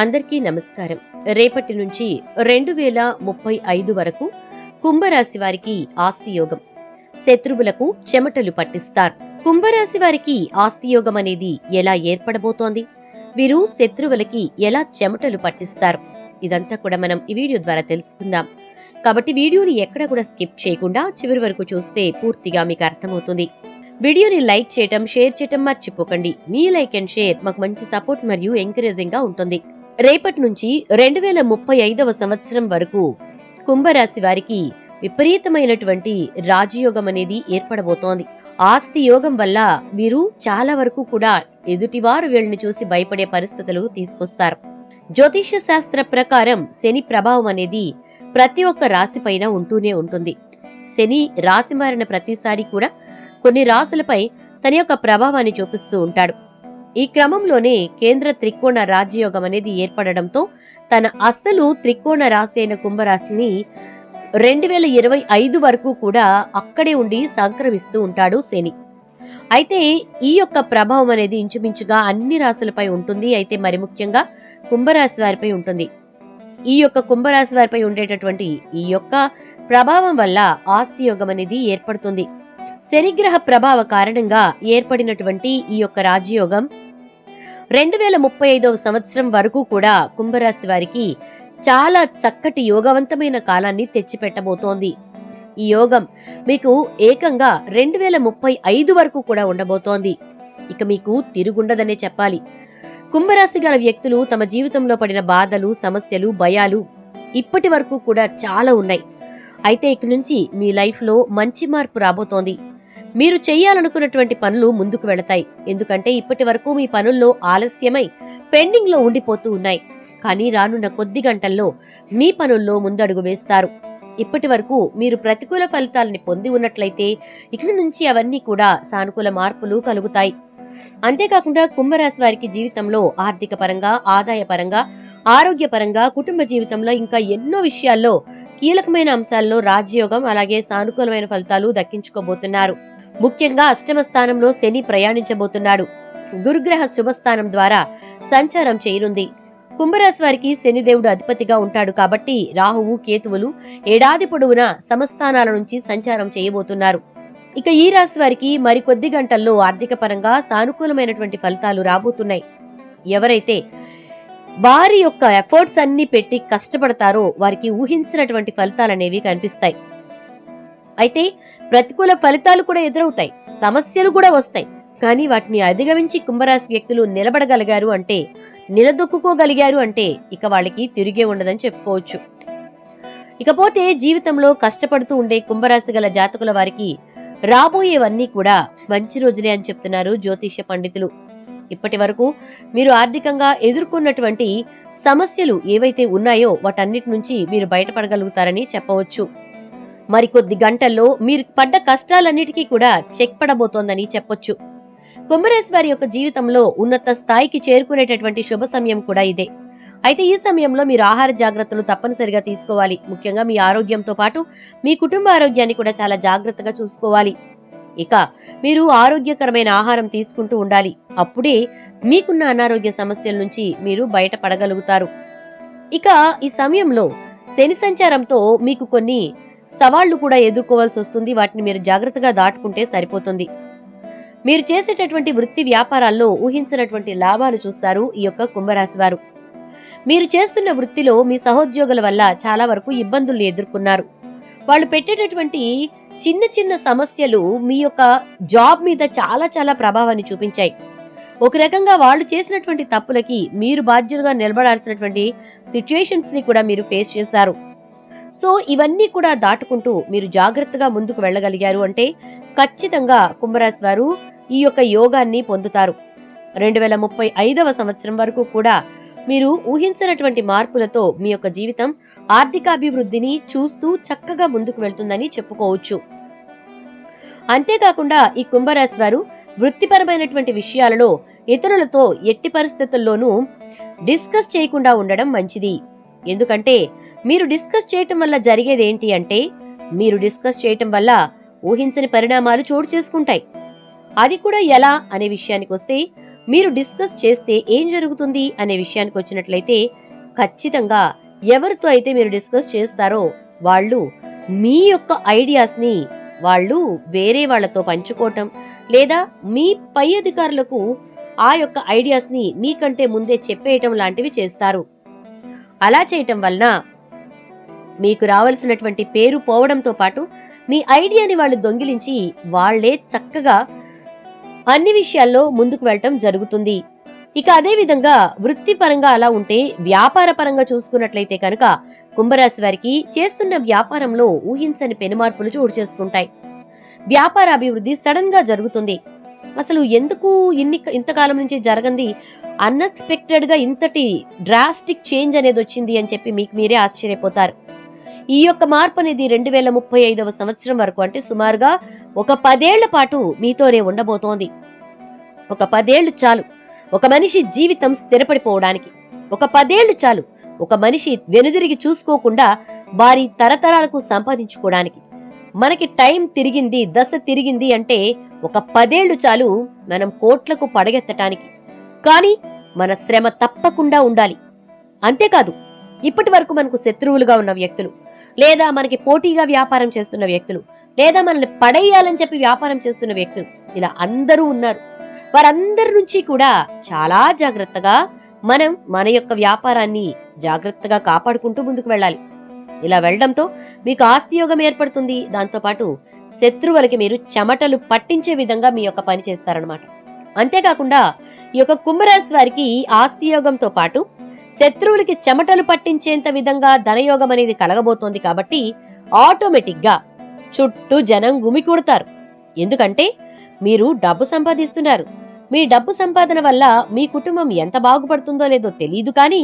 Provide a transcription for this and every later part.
అందరికీ నమస్కారం. రేపటి నుంచి రెండు వేల ముప్పై ఐదు వరకు కుంభరాశి వారికి ఆస్తి యోగం శత్రువులకు చెమటలు పట్టిస్తారు. కుంభరాశి వారికి ఆస్తి యోగం అనేది ఎలా ఏర్పడబోతోంది? వీరు శత్రువులకి ఎలా చెమటలు పట్టిస్తారు? ఇదంతా కూడా మనం ఈ వీడియో ద్వారా తెలుసుకుందాం. కాబట్టి వీడియోని ఎక్కడ కూడా స్కిప్ చేయకుండా చివరి వరకు చూస్తే పూర్తిగా మీకు అర్థమవుతుంది. వీడియోని లైక్ చేయటం షేర్ చేయటం మర్చిపోకండి. మీ లైక్ అండ్ షేర్ మాకు మంచి సపోర్ట్ మరియు ఎంకరేజింగ్గా ఉంటుంది. రేపటి నుంచి రెండు వేల ముప్పై ఐదవ సంవత్సరం వరకు కుంభరాశి వారికి విపరీతమైనటువంటి రాజయోగం అనేది ఏర్పడబోతోంది. ఆస్తి యోగం వల్ల వీరు చాలా వరకు కూడా ఎదుటివారు వీళ్ళని చూసి భయపడే పరిస్థితులు తీసుకొస్తారు. జ్యోతిష శాస్త్ర ప్రకారం శని ప్రభావం అనేది ప్రతి ఒక్క రాశి పైన ఉంటూనే ఉంటుంది. శని రాశి మారిన ప్రతిసారి కూడా కొన్ని రాశులపై తన యొక్క ప్రభావాన్ని చూపిస్తూ ఉంటాడు. ఈ క్రమంలోనే కేంద్ర త్రికోణ రాజ్యయోగం అనేది ఏర్పడడంతో తన అస్సలు త్రికోణ రాశి అయిన కుంభరాశిని రెండు వేల ఇరవై ఐదు వరకు కూడా అక్కడే ఉండి సంక్రమిస్తూ ఉంటాడు శని. అయితే ఈ యొక్క ప్రభావం అనేది ఇంచుమించుగా అన్ని రాశులపై ఉంటుంది. అయితే మరి ముఖ్యంగా కుంభరాశి వారిపై ఉంటుంది. ఈ యొక్క కుంభరాశి వారిపై ఉండేటటువంటి ఈ యొక్క ప్రభావం వల్ల ఆస్తి యోగం అనేది ఏర్పడుతుంది. శనిగ్రహ ప్రభావ కారణంగా ఏర్పడినటువంటి ఈ యొక్క రాజయోగం రెండు వేల ముప్పై ఐదవ సంవత్సరం వరకు కూడా కుంభరాశి వారికి చాలా చక్కటి యోగవంతమైన కాలాన్ని తెచ్చిపెట్టబోతోంది. ఈ యోగం మీకు ఏకంగా రెండు వేల ముప్పై ఐదు వరకు కూడా ఉండబోతోంది. ఇక మీకు తిరుగుండదనే చెప్పాలి. కుంభరాశి గల వ్యక్తులు తమ జీవితంలో పడిన బాధలు సమస్యలు భయాలు ఇప్పటి వరకు కూడా చాలా ఉన్నాయి. అయితే ఇక నుంచి మీ లైఫ్లో మంచి మార్పు రాబోతోంది. మీరు చేయాలనుకున్నటువంటి పనులు ముందుకు వెళతాయి. ఎందుకంటే ఇప్పటి వరకు మీ పనుల్లో ఆలస్యమై పెండింగ్లో ఉండిపోతూ ఉన్నాయి. కానీ రానున్న కొద్ది గంటల్లో మీ పనుల్లో ముందడుగు వేస్తారు. ఇప్పటి వరకు మీరు ప్రతికూల ఫలితాలని పొంది ఉన్నట్లయితే ఇక నుంచి అవన్నీ కూడా సానుకూల మార్పులు కలుగుతాయి. అంతేకాకుండా కుంభరాశి వారికి జీవితంలో ఆర్థిక పరంగా ఆదాయ పరంగా ఆరోగ్య పరంగా కుటుంబ జీవితంలో ఇంకా ఎన్నో విషయాల్లో కీలకమైన అంశాల్లో రాజ్యయోగం అలాగే సానుకూలమైన ఫలితాలు దక్కించుకోబోతున్నారు. ముఖ్యంగా అష్టమ స్థానంలో శని ప్రయాణించబోతున్నాడు. గురుగ్రహ శుభస్థానం ద్వారా సంచారం చేయనుంది. కుంభరాశి వారికి శనిదేవుడు అధిపతిగా ఉంటాడు కాబట్టి రాహువు కేతువులు ఏడాది పొడవునా సమస్థానాల నుంచి సంచారం చేయబోతున్నారు. ఇక ఈ రాశి వారికి మరికొద్ది గంటల్లో ఆర్థిక పరంగా సానుకూలమైనటువంటి ఫలితాలు రాబోతున్నాయి. ఎవరైతే వారి యొక్క ఎఫర్ట్స్ అన్ని పెట్టి కష్టపడతారో వారికి ఊహించినటువంటి ఫలితాలు అనేవి కనిపిస్తాయి. అయితే ప్రతికూల ఫలితాలు కూడా ఎదురవుతాయి సమస్యలు కూడా వస్తాయి. కానీ వాటిని అధిగమించి కుంభరాశి వ్యక్తులు నిలబడగలిగారు అంటే నిలదొక్కుకోగలిగారు అంటే ఇక వాళ్ళకి తిరిగే ఉండదని చెప్పుకోవచ్చు. ఇకపోతే జీవితంలో కష్టపడుతూ ఉండే కుంభరాశి గల జాతకుల వారికి రాబోయేవన్నీ కూడా మంచి రోజులే అని చెప్తున్నారు జ్యోతిష్య పండితులు. ఇప్పటి వరకు మీరు ఆర్థికంగా ఎదుర్కొన్నటువంటి సమస్యలు ఏవైతే ఉన్నాయో వాటన్నిటి నుంచి మీరు బయటపడగలుగుతారని చెప్పవచ్చు. మరికొద్ది గంటల్లో మీరు పడ్డ కష్టాలన్నిటికీ కూడా చెక్ పడబోతోందని చెప్పొచ్చు. కుంభరాశి వారి యొక్క జీవితంలో ఉన్నత స్థాయికి చేరుకునేటటువంటి శుభ సమయం కూడా ఇదే. అయితే ఈ సమయంలో మీరు ఆహార జాగ్రత్తలు తప్పనిసరిగా తీసుకోవాలి. ముఖ్యంగా మీ ఆరోగ్యంతో పాటు మీ కుటుంబ ఆరోగ్యాన్ని కూడా చాలా జాగ్రత్తగా చూసుకోవాలి. ఇక మీరు ఆరోగ్యకరమైన ఆహారం తీసుకుంటూ ఉండాలి. అప్పుడే మీకున్న అనారోగ్య సమస్యల నుంచి మీరు బయటపడగలుగుతారు. ఇక ఈ సమయంలో శని సంచారంతో మీకు కొన్ని సవాళ్ళు కూడా ఎదుర్కోవాల్సి వస్తుంది. వాటిని మీరు జాగ్రత్తగా దాటుకుంటే సరిపోతుంది. మీరు చేసేటటువంటి వృత్తి వ్యాపారాల్లో ఊహించినటువంటి లాభాలు చూస్తారు ఈ యొక్క కుంభరాశి వారు. మీరు చేస్తున్న వృత్తిలో మీ సహోద్యోగుల వల్ల చాలా వరకు ఇబ్బందులు ఎదుర్కొన్నారు. వాళ్ళు పెట్టేటటువంటి చిన్న చిన్న సమస్యలు మీ యొక్క జాబ్ మీద చాలా చాలా ప్రభావాన్ని చూపించాయి. ఒక రకంగా వాళ్ళు చేసినటువంటి తప్పులకి మీరు బాధ్యులుగా నిలబడాల్సినటువంటి సిచ్యుయేషన్స్ని కూడా మీరు ఫేస్ చేశారు. సో ఇవన్నీ కూడా దాటుకుంటూ మీరు జాగ్రత్తగా ముందుకు వెళ్ళగలిగారు అంటే ఖచ్చితంగా కుంభరాశి వారు ఈ యొక్క యోగాన్ని పొందుతారు. రెండు వేల ముప్పై ఐదవ సంవత్సరం వరకు కూడా మీరు ఊహించినటువంటి మార్పులతో మీ యొక్క జీవితం ఆర్థికాభివృద్ధిని చూస్తూ చక్కగా ముందుకు వెళ్తుందని చెప్పుకోవచ్చు. అంతేకాకుండా ఈ కుంభరాశి వారు వృత్తిపరమైనటువంటి విషయాలలో ఇతరులతో ఎట్టి పరిస్థితుల్లోనూ డిస్కస్ చేయకుండా ఉండడం మంచిది. ఎందుకంటే మీరు డిస్కస్ చేయటం వల్ల జరిగేది ఏంటి అంటే మీరు డిస్కస్ చేయటం వల్ల ఊహించని పరిణామాలు చోటు చేసుకుంటాయి. అది కూడా ఎలా అనే విషయానికి వస్తే మీరు డిస్కస్ చేస్తే ఏం జరుగుతుంది అనే విషయానికి వచ్చినట్లయితే ఖచ్చితంగా ఎవరితో అయితే మీరు డిస్కస్ చేస్తారో వాళ్ళు మీ యొక్క ఐడియాస్ని వాళ్ళు వేరే వాళ్ళతో పంచుకోవటం లేదా మీ పై అధికారులకు ఆ యొక్క ఐడియాస్ని మీకంటే ముందే చెప్పేయటం లాంటివి చేస్తారు. అలా చేయటం వలన మీకు రావలసినటువంటి పేరు పోవడంతో పాటు మీ ఐడియాని వాళ్ళు దొంగిలించి వాళ్ళే చక్కగా అన్ని విషయాల్లో ముందుకు వెళ్ళటం జరుగుతుంది. ఇక అదే విధంగా వృత్తిపరంగా అలా ఉంటే వ్యాపార పరంగా చూసుకున్నట్లయితే కనుక కుంభరాశి వారికి చేస్తున్న వ్యాపారంలో ఊహించని పెనుమార్పులు చోటు చేసుకుంటాయి. వ్యాపార అభివృద్ధి సడన్గా జరుగుతుంది. అసలు ఎందుకు ఇన్ని ఇంతకాలం నుంచి జరగంది? అన్ఎక్స్పెక్టెడ్గా ఇంతటి డ్రాస్టిక్ చేంజ్ అనేది వచ్చింది అని చెప్పి మీకు మీరే ఆశ్చర్యపోతారు. ఈ యొక్క మార్పు అనేది రెండు వేల ముప్పై ఐదవ సంవత్సరం వరకు అంటే సుమారుగా ఒక పదేళ్ళ పాటు మీతోనే ఉండబోతోంది. ఒక పదేళ్ళు చాలు ఒక మనిషి జీవితం స్థిరపడిపోవడానికి. ఒక పదేళ్ళు చాలు ఒక మనిషి వెనుదిరిగి చూసుకోకుండా వారి తరతరాలకు సంపాదించుకోవడానికి. మనకి టైం తిరిగింది దశ తిరిగింది అంటే ఒక పదేళ్ళు చాలు మనం కోట్లకు పడగెత్తటానికి. కానీ మన శ్రమ తప్పకుండా ఉండాలి. అంతేకాదు ఇప్పటి వరకు మనకు శత్రువులుగా ఉన్న వ్యక్తులు లేదా మనకి పోటీగా వ్యాపారం చేస్తున్న వ్యక్తులు లేదా మనల్ని పడేయాలని చెప్పి వ్యాపారం చేస్తున్న వ్యక్తులు ఇలా అందరూ ఉన్నారు. వారందరి నుంచి కూడా చాలా జాగ్రత్తగా మనం మన యొక్క వ్యాపారాన్ని జాగ్రత్తగా కాపాడుకుంటూ ముందుకు వెళ్ళాలి. ఇలా వెళ్ళడంతో మీకు ఆస్తి యోగం ఏర్పడుతుంది. దాంతో పాటు శత్రువులకి మీరు చెమటలు పట్టించే విధంగా మీ యొక్క పని చేస్తారనమాట అంతేకాకుండా ఈ యొక్క కుంభరాశి వారికి ఆస్తి యోగంతో పాటు శత్రువులకి చెమటలు పట్టించేంత విధంగా ధనయోగం అనేది కలగబోతోంది కాబట్టి ఆటోమేటిక్గా చుట్టూ జనం గుమికూడతారు ఎందుకంటే మీరు డబ్బు సంపాదిస్తున్నారు. మీ డబ్బు సంపాదన వల్ల మీ కుటుంబం ఎంత బాగుపడుతుందో లేదో తెలియదు కానీ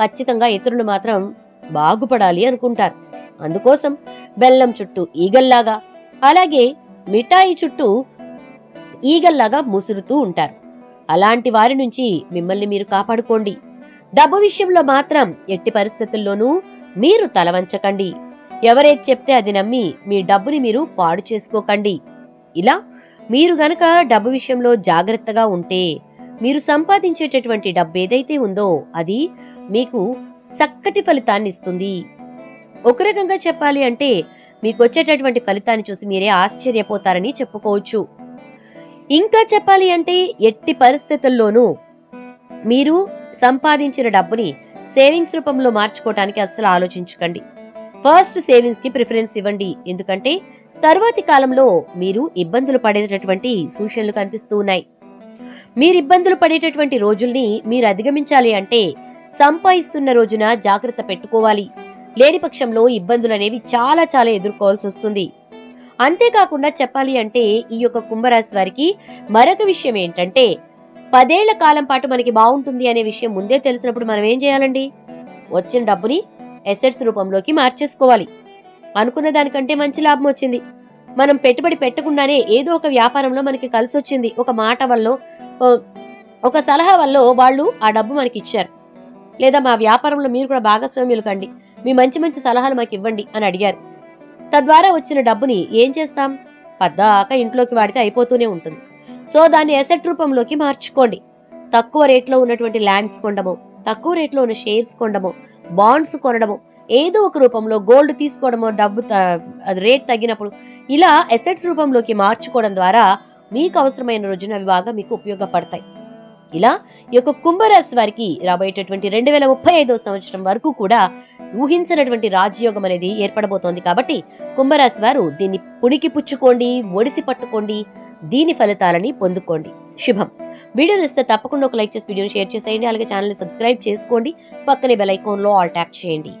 ఖచ్చితంగా ఇతరులు మాత్రం బాగుపడాలి అనుకుంటారు. అందుకోసం బెల్లం చుట్టూ ఈగల్లాగా అలాగే మిఠాయి చుట్టూ ఈగల్లాగా ముసురుతూ ఉంటారు. అలాంటి వారి నుంచి మిమ్మల్ని మీరు కాపాడుకోండి. డబ్బు విషయంలో మాత్రం ఎట్టి పరిస్థితుల్లోనూ మీరు తలవంచకండి ఎవరైతే చెప్తే అది నమ్మి మీ డబ్బుని మీరు పాడు చేసుకోకండి. ఇలా మీరు గనక డబ్బు విషయంలో జాగ్రత్తగా ఉంటే మీరు సంపాదించేటటువంటి డబ్బు ఏదైతే ఉందో అది మీకు చక్కటి ఫలితాన్ని ఇస్తుంది. ఒక రకంగా చెప్పాలి అంటే మీకు వచ్చేటటువంటి ఫలితాన్ని చూసి మీరే ఆశ్చర్యపోతారని చెప్పుకోవచ్చు. ఇంకా చెప్పాలి అంటే ఎట్టి పరిస్థితుల్లోనూ మీరు సంపాదించిన డబ్బుని సేవింగ్స్ రూపంలో మార్చుకోవటానికి అస్సలు ఆలోచించకండి. ఫస్ట్ సేవింగ్స్కి ప్రిఫరెన్స్ ఇవ్వండి. ఎందుకంటే తరువాతి కాలంలో మీరు ఇబ్బందులు పడేటటువంటి సూచనలు కనిపిస్తూ ఉన్నాయి. మీరు ఇబ్బందులు పడేటటువంటి రోజుల్ని మీరు అధిగమించాలి అంటే సంపాదిస్తున్న రోజున జాగ్రత్త పెట్టుకోవాలి. లేని పక్షంలో ఇబ్బందులు అనేవి చాలా చాలా ఎదుర్కోవాల్సి వస్తుంది. అంతేకాకుండా చెప్పాలి అంటే ఈ యొక్క కుంభరాశి వారికి మరొక విషయం ఏంటంటే పదేళ్ళ కాలం పాటు మనకి బాగుంటుంది అనే విషయం ముందే తెలిసినప్పుడు మనం ఏం చేయాలండి? వచ్చిన డబ్బుని ఎసెట్స్ రూపంలోకి మార్చేసుకోవాలి. అనుకున్న దానికంటే మంచి లాభం వచ్చింది. మనం పెట్టుబడి పెట్టకుండానే ఏదో ఒక వ్యాపారంలో మనకి కలిసి వచ్చింది. ఒక మాట వల్ల ఒక సలహా వల్ల వాళ్ళు ఆ డబ్బు మనకి ఇచ్చారు. లేదా మా వ్యాపారంలో మీరు కూడా భాగస్వామ్యులు కండి. మీ మంచి మంచి సలహాలు మాకు ఇవ్వండి అని అడిగారు. తద్వారా వచ్చిన డబ్బుని ఏం చేస్తాం? పద్దాక ఇంట్లోకి వాడితే అయిపోతూనే ఉంటుంది. సో దాన్ని ఎసెట్ రూపంలోకి మార్చుకోండి. తక్కువ రేట్లో ఉన్నటువంటి ల్యాండ్స్ కొనడము తక్కువ రేట్లో ఉన్న షేర్స్ కొనడము బాండ్స్ కొనడము ఏదో ఒక రూపంలో గోల్డ్ తీసుకోవడము డబ్బు రేట్ తగ్గినప్పుడు ఇలా ఎసెట్స్ రూపంలోకి మార్చుకోవడం ద్వారా మీకు అవసరమైన రోజున అవి బాగా మీకు ఉపయోగపడతాయి. ఇలా ఈ యొక్క కుంభరాశి వారికి రాబోయేటటువంటి రెండు వేల ముప్పై ఐదో సంవత్సరం వరకు కూడా ఊహించినటువంటి రాజయోగం అనేది ఏర్పడబోతోంది కాబట్టి కుంభరాశి వారు దీన్ని పుణికి పుచ్చుకోండి ఒడిసి పట్టుకోండి దీని ఫలితాలని పొందుకోండి. శుభం. వీడియో నచ్చితే తప్పకుండా ఒక లైక్ చేసి వీడియోని షేర్ చేసేయండి. అలాగే ఛానల్ సబ్స్క్రైబ్ చేసుకోండి. పక్కనే బెల్ ఐకాన్లో ఆల్ ట్యాప్ చేయండి.